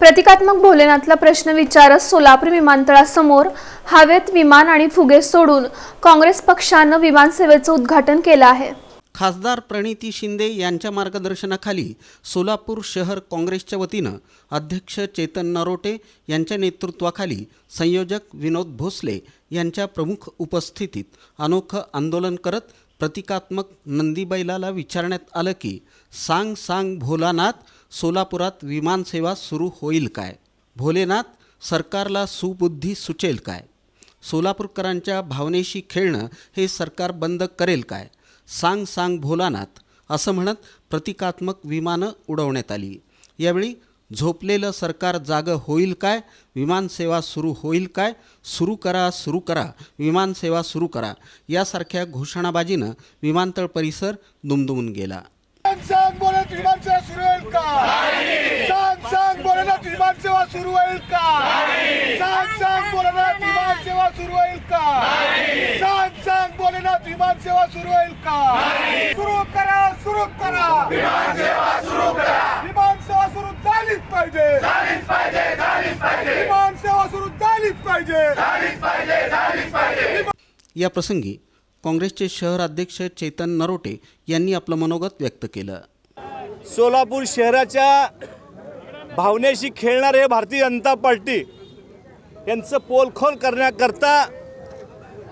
प्रतिकात्मक भोलेनाथला प्रश्न विचारत सोलापूर विमानतळासमोर हवेत विमान आणि फुगे सोडून काँग्रेस पक्षानं विमानसेवेचं उद्घाटन केलं आहे. खासदार प्रणिती शिंदे यांच्या मार्गदर्शनाखाली सोलापूर शहर काँग्रेसच्या वतीनं अध्यक्ष चेतन नरोटे यांच्या नेतृत्वाखाली संयोजक विनोद भोसले यांच्या प्रमुख उपस्थितीत अनोखं आंदोलन करत प्रतिकात्मक नंदीबैलाला विचारण्यात आलं की सांग सांग भोलानाथ सोलापुरात विमानसेवा सुरू होईल काय? भोलेनाथ सरकारला सुबुद्धी सुचेल काय? सोलापूरकरांच्या भावनेशी खेळणं हे सरकार बंद करेल काय? सांग सांग भोलानाथ असं म्हणत प्रतिकात्मक विमानं उडवण्यात आली. यावेळी झोपलेलं सरकार जागं होईल काय? विमानसेवा सुरू होईल काय? सुरू करा सुरू करा विमानसेवा सुरू करा यासारख्या घोषणाबाजीनं विमानतळ परिसर दुमदुमून गेला. सुरू होईल का? सांग सांग विवाद सेवा सुरू होईल का? सांग सांग बोलायला विमान सेवा सुरू होईल का? सांग सांग बोलायला विमान सेवा सुरू होईल का? सुरू करा सुरू करा. विमानसेवा सुरू करा विमानसेवा सुरू झालीच पाहिजे. झालीच पाहिजे झालीच पाहिजे विमानसेवा सुरू झालीच पाहिजे झालीच पाहिजे झालीच पाहिजे. या प्रसंगी काँग्रेसचे शहर अध्यक्ष चेतन नरोटे यांनी आपलं मनोगत व्यक्त केलं. सोलापूर शहराच्या भावनेशी खेळणारे हे भारतीय जनता पार्टी. यांचं पोलखोल करण्याकरता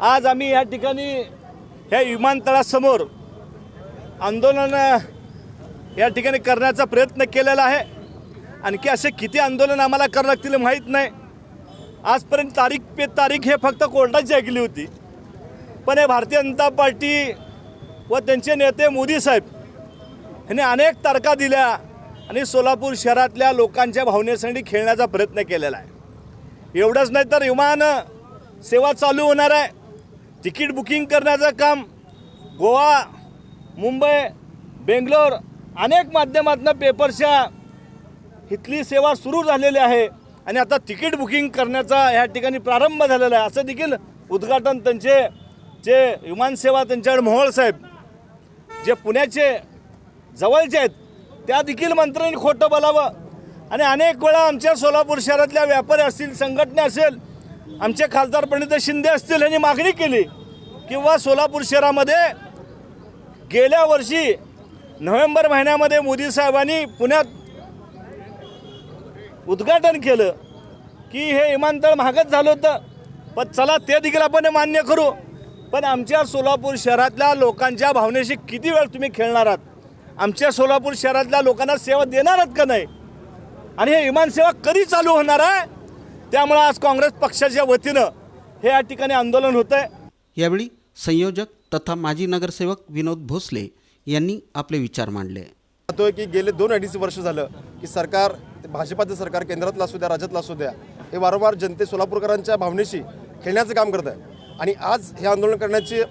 आज आम्ही या ठिकाणी ह्या विमानतळासमोर आंदोलन या ठिकाणी करण्याचा प्रयत्न केलेला आहे. आणखी असे किती आंदोलन आम्हाला करावं लागतील माहीत नाही. आजपर्यंत तारीख पे तारीख हे फक्त कोर्टाची ऐकली होती. पण हे भारतीय जनता पार्टी व त्यांचे नेते मोदी साहेब ह्याने अनेक तारखा दिल्या आणि सोलापूर शहरातल्या लोकांच्या भावनेसाठी खेळण्याचा प्रयत्न केलेला आहे. एवढंच नाही तर विमान सेवा चालू होणार आहे. तिकीट बुकिंग करण्याचं काम गोवा मुंबई बेंगलोर अनेक माध्यमातून पेपरच्या इथली सेवा सुरू झालेली आहे आणि आता तिकीट बुकिंग करण्याचा ह्या ठिकाणी प्रारंभ झालेला आहे. असं देखील उद्घाटन त्यांचे जे विमानसेवा त्यांच्याकडे मोहोळ साहेब जे पुण्याचे जवळचे आहेत. त्या देखील मंत्र्यांनी खोटं बोलावं. आणि अनेक वेळा आमच्या सोलापूर शहरातल्या व्यापारी असतील संघटना असेल आमचे खासदार पंडित शिंदे असतील यांनी मागणी केली किंवा सोलापूर शहरामध्ये गेल्या वर्षी नोव्हेंबर महिन्यामध्ये मोदी साहेबांनी पुण्यात उद्घाटन केलं की हे विमानतळ महागच झालं होतं. पण चला ते देखील आपण मान्य करू. पण आमच्या सोलापूर शहरातल्या लोकांच्या भावनेशी किती वेळ तुम्ही खेळणार आहात? आमच्या सोलापूर शहरातल्या लोकांना सेवा देणार आहात का नाही? आणि हे विमानसेवा कधी चालू होणार आहे? त्यामुळं आज काँग्रेस पक्षाच्या वतीनं हे या ठिकाणी आंदोलन होतं आहे यावेळी संयोजक तथा माजी नगरसेवक विनोद भोसले यांनी आपले विचार मांडले. पाहतोय की गेले दोन अडीच वर्ष झालं की सरकार ते भाजपाचं सरकार केंद्रातलं असू द्या राज्यातलं असू द्या हे वारंवार जनते सोलापूरकरांच्या भावनेशी खेळण्याचं काम करत आहे. आणि आज हे आंदोलन करण्याची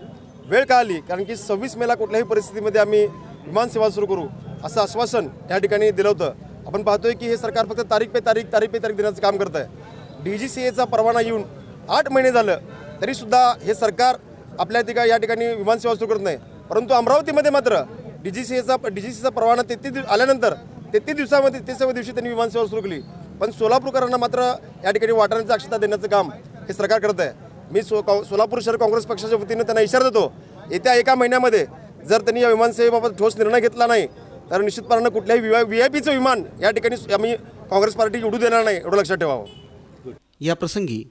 वेळ का आली कारण की सव्वीस मेला कुठल्याही परिस्थितीमध्ये आम्ही विमानसेवा सुरू करू असं आश्वासन या ठिकाणी दिलं होतं. आपण पाहतोय की हे सरकार फक्त तारीख पे तारीख तारीख पे तारीख देण्याचं काम करत आहे डी जी सी एचा परवाना येऊन आठ महिने झालं तरीसुद्धा हे सरकार आपल्या तिका या ठिकाणी विमानसेवा सुरू करत नाही. परंतु अमरावतीमध्ये मात्र डी जी सी एचा डी जी सीचा परवाना तेहतीस दिवस आल्यानंतर तेहतीस दिवसामध्ये तेहतीसाव्या दिवशी त्यांनी विमानसेवा सुरू केली. पण सोलापूरकरांना मात्र या ठिकाणी वाटाण्याची अक्षता देण्याचं काम हे सरकार करत आहे मी सो सोलापूर शहर काँग्रेस पक्षाच्या वतीने त्यांना इशारा देतो. येत्या एका महिन्यामध्ये जर त्यांनी या विमानसेवेबाबत ठोस निर्णय घेतला नाही तर निश्चितपणानं कुठल्याही व्ही आय पीचं विमान या ठिकाणी आम्ही काँग्रेस पार्टी उडू देणार नाही एवढं लक्षात ठेवावं. या प्रसंगी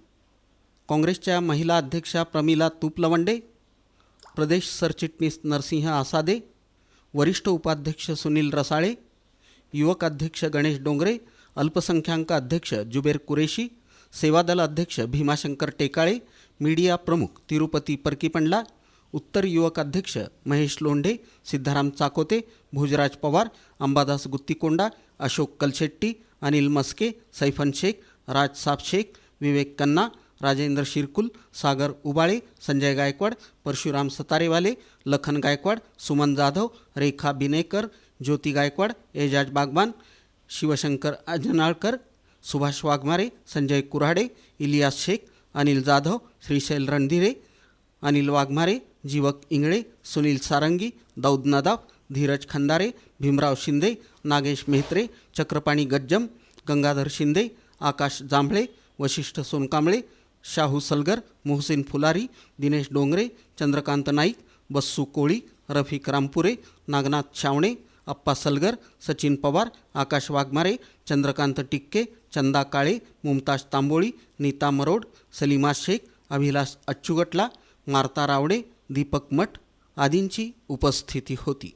काँग्रेसच्या महिला अध्यक्षा प्रमिला तुपलवंडे प्रदेश सरचिटणीस नरसिंह आसादे वरिष्ठ उपाध्यक्ष सुनील रसाळे युवक अध्यक्ष गणेश डोंगरे अल्पसंख्याक अध्यक्ष जुबेर कुरेशी सेवादल अध्यक्ष भीमाशंकर टेकाळे मीडिया प्रमुख तिरुपती परकीपंडला उत्तर युवक अध्यक्ष महेश लोंढे सिद्धाराम चाकोते भोजराज पवार अंबादास गुत्तीकोंडा अशोक कलशेट्टी अनिल मस्के सैफन शेख राज साब शेख विवेक कन्ना राजेंद्र शिरकुल सागर उबाळे संजय गायकवाड परशुराम सतारेवाले लखन गायकवाड सुमन जाधव रेखा बिनेकर ज्योती गायकवाड एजाज बागवान शिवशंकर अजनाळकर सुभाष वाघमारे संजय कुऱ्हाडे इलियास शेख अनिल जाधव श्रीशैल रणधिरे अनिल वाघमारे जीवक इंगळे सुनील सारंगी दौद नदाफ धीरज खंदारे भीमराव शिंदे नागेश मेहत्रे चक्रपाणी गज्जम गंगाधर शिंदे आकाश जांभळे वशिष्ठ सोनकांबळे शाहू सलगर मोहसिन फुलारी दिनेश डोंगरे चंद्रकांत नाईक बस्सू कोळी रफिक रामपुरे नागनाथ शावणे अप्पा सलगर सचिन पवार आकाश वाघमारे चंद्रकांत टिक्के चंदा काळे मुमताज तांबोळी नीता मरोड सलीमा शेख अभिलाष अच्चुगटला मार्ता रावडे दीपक मठ आदींची उपस्थिती होती